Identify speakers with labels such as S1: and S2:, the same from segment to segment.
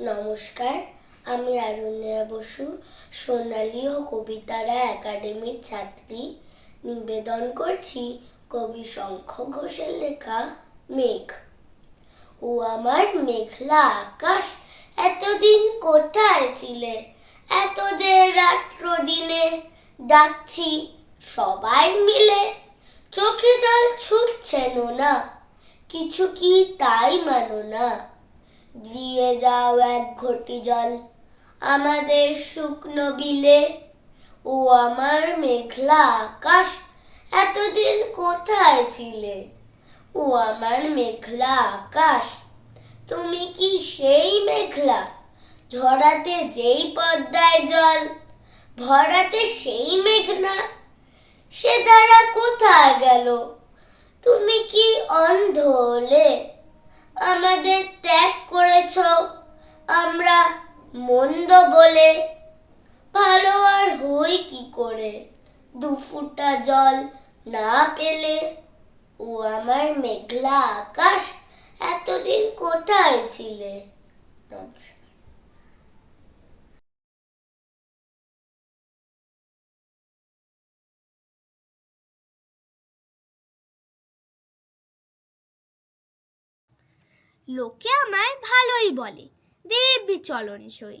S1: নমস্কার, আমি আরণ্যা বসু, সোনালী ও কবিতারা একাডেমির ছাত্রী। নিবেদন করছি কবি শঙ্খ ঘোষের লেখা মেঘ। ও আমার মেঘলা আকাশ, এতদিন কোথায় ছিলে? এত যে রাত্র দিনে, ডাকছি সবাই মিলে। চোখে জল ছুটছেন না কিছু কি তাই মানো না? দিয়ে যাও এক ঘটি জল। আমাদের শুকনো বিলে। ও আমার মেঘলা আকাশ, এতদিন কোথায় ছিলে? ও আমার মেঘলা আকাশ, তুমি কি সেই মেঘলা? ঝরাতে যেই পদ্মায় জল, ভরাতে সেই মেঘনা? সে দ্বারা কোথায় গেল? তুমি কি অন্ধ হলে আমাদের ত্যাগ করেছ আমরা মন্দ বলে, ভালো আর হই কি করে? দু ফুটা জল না পেলে, ও আমার মেঘলা আকাশ এতদিন কোথায় ছিলে?
S2: লোকে আমায় ভালোই বলে, দেবী চলন সই।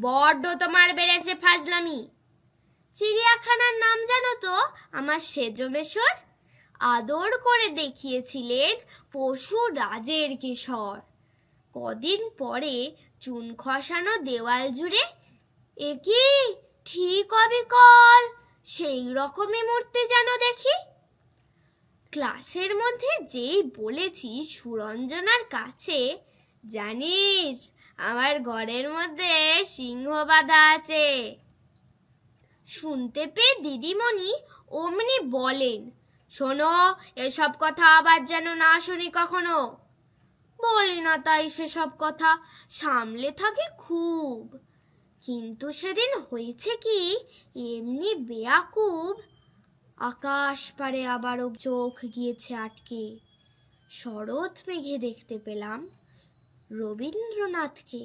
S2: বড্ড তোমার বেড়েছে ফাজলামি। চিড়িয়াখানার নাম জানো তো? আমার সেজমেশ্বর আদর করে দেখিয়েছিলেন পশু রাজের কিশোর। কদিন পরে চুন খসানো দেওয়াল জুড়ে এ ঠিক অবিকল? সেই রকমই মূর্তি যেন দেখি। ক্লাসের মধ্যে যেই বলেছি সুরঞ্জনার কাছে, জানিস আমার ঘরের মধ্যে সিংহ বাঁধা আছে। শুনতে পেয়ে দিদিমণি অমনি বলেন, শোনো, এসব কথা আবার যেন না শুনি কখনো? বলি না তাই সেসব কথা, সামলে থাকে খুব। কিন্তু সেদিন হয়েছে কি, এমনি বেয়াকুব, আকাশ পারে আবারও চোখ গিয়েছে আটকে। শরৎ মেঘে দেখতে পেলাম। রবীন্দ্রনাথকে